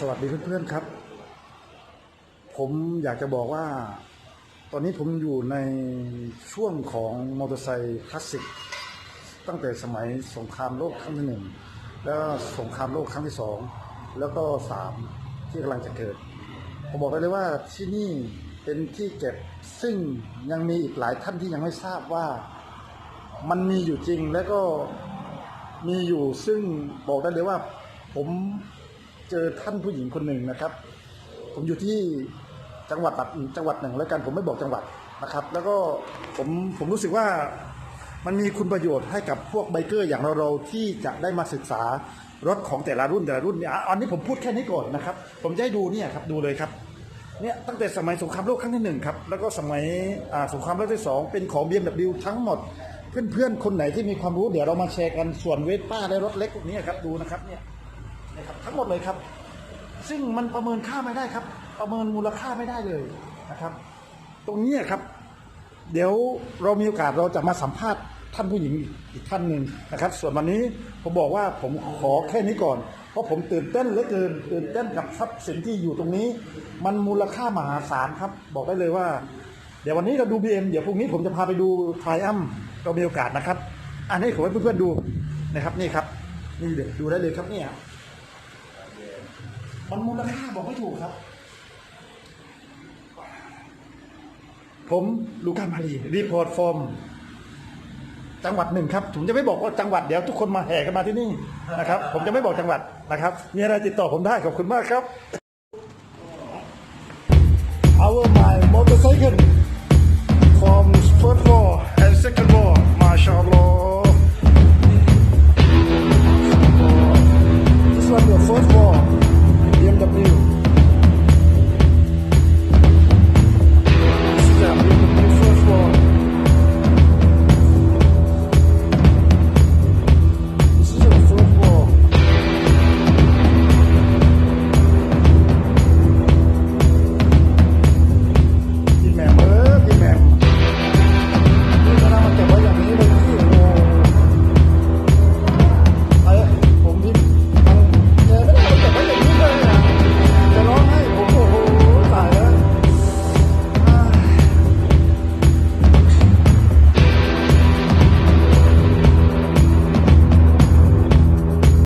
สวัสดีเพื่อนๆครับ ผมอยากจะบอกว่า ตอนนี้ผมอยู่ในช่วงของมอเตอร์ไซค์คลาสสิกตั้งแต่สมัยสงครามโลกครั้งที่หนึ่งแล้วสงครามโลกครั้งที่สองแล้วก็สามที่กำลังจะเกิด ผมบอกได้เลยว่าที่นี่เป็นที่เก็บซึ่งยังมีอีกหลายท่านที่ยังไม่ทราบว่ามันมีอยู่จริงแล้วก็มีอยู่ซึ่งบอกได้เลยว่าผม เจอท่านผู้หญิงคนหนึ่งนะครับ ผมอยู่ที่จังหวัดจังหวัดหนึ่งแล้วกันผมไม่บอกจังหวัดนะครับ แล้วก็ผมผมรู้สึกว่ามันมีคุณประโยชน์ให้กับพวกไบเกอร์อย่างเราๆที่จะได้มาศึกษารถของแต่ละรุ่นแต่ละรุ่นเนี่ยอันนี้ผมพูดแค่นี้ก่อนนะครับ ผมจะให้ดูเนี่ยครับดูเลยครับเนี่ยตั้งแต่สมัยสงครามโลกครั้งที่หนึ่งครับแล้วก็สมัยสงครามโลกที่สองเป็นของ BMW ทั้งหมด เพื่อนๆคนไหนที่มีความรู้เดี๋ยวเรามาแชร์กันส่วนเวสป้าและรถเล็กพวกนี้ครับดูนะครับเนี่ย นะครับทั้งหมดเลยครับ ซึ่งมันประเมินค่าไม่ได้ครับ ประเมินมูลค่าไม่ได้เลยนะครับ ตรงนี้ครับ เดี๋ยวเรามีโอกาสเราจะมาสัมภาษณ์ท่านผู้หญิงอีกท่านหนึ่งนะครับ ส่วนวันนี้ผมบอกว่าผมขอแค่นี้ก่อน เพราะผมตื่นเต้นเหลือเกิน ตื่นเต้นกับทรัพย์สินที่อยู่ตรงนี้ มันมูลค่ามหาศาลครับ บอกได้เลยว่า เดี๋ยววันนี้เราดู BM เดี๋ยวพรุ่งนี้ผมจะพาไปดูไทอัมเรามีโอกาสนะครับ อันนี้ขอให้เพื่อนๆดูนะครับนี่ครับ นี่เดี๋ยวดูได้เลยครับเนี่ย มันมูลค่าบอกไม่ถูกครับ ผมลูกามารีรีพอร์ตฟอร์ม จังหวัดหนึ่งครับ ผมจะไม่บอกว่าจังหวัดเดี๋ยวทุกคนมาแห่กันมาที่นี่นะครับ ผมจะไม่บอกจังหวัดนะครับ มีอะไรติดต่อผมได้ขอบคุณมากครับ Our my motorcycle